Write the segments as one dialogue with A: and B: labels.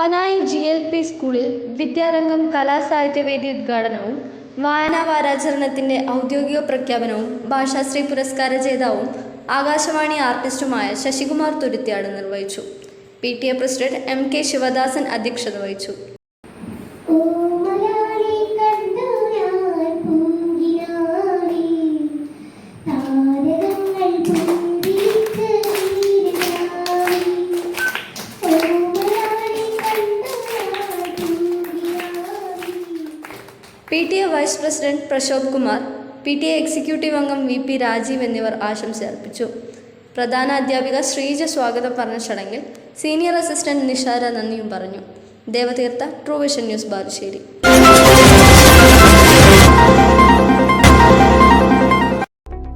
A: Panayi G L P സ്കൂളിൽ വിദ്യാരംഗം കലാസാഹിത്യവേദി ഉദ്ഘാടനവും വായനാ വാരാചരണത്തിന്റെ ഔദ്യോഗിക പ്രഖ്യാപനവും ഭാഷാശ്രീ പുരസ്കാര ജേതാവും ആകാശവാണി ആർട്ടിസ്റ്റുമായ ശശികുമാർ തുരുത്തിയാട് നിർവഹിച്ചു. P T A president M K Sivadasan അധ്യക്ഷത വഹിച്ചു. P T A vice president Prashobh Kumar P T A executive അംഗം വി പി രാജീവ് എന്നിവർ ആശംസ അർപ്പിച്ചു. പ്രധാന അധ്യാപിക ശ്രീജ സ്വാഗതം പറഞ്ഞ ചടങ്ങിൽ സീനിയർ അസിസ്റ്റന്റ് നിഷാര നന്ദിയും പറഞ്ഞു. Devatheertha Truevision news Balussery.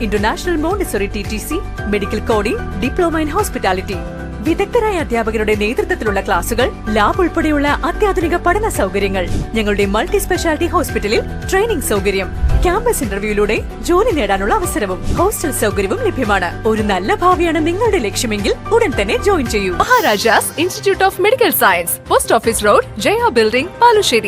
B: international Montessori T T C medical coding diploma in hospitality വിദഗ്ധരായ അധ്യാപകരുടെ നേതൃത്വത്തിലുള്ള ക്ലാസുകൾ ലാബ് ഉൾപ്പെടെയുള്ള അത്യാധുനിക പഠന സൗകര്യങ്ങൾ. ഞങ്ങളുടെ മൾട്ടി സ്പെഷ്യാലിറ്റി ഹോസ്പിറ്റലിൽ ട്രെയിനിംഗ് സൗകര്യം. ക്യാമ്പസ് ഇന്റർവ്യൂയിലൂടെ ജോലി നേടാനുള്ള അവസരവും ഹോസ്റ്റൽ സൗകര്യവും ലഭ്യമാണ്. ഒരു നല്ല ഭാവിയാണ് നിങ്ങളുടെ ലക്ഷ്യമെങ്കിൽ ഉടൻ തന്നെ ജോയിൻ ചെയ്യൂ.
C: Maharajas institute of medical science post office road Jaya building Palusheri.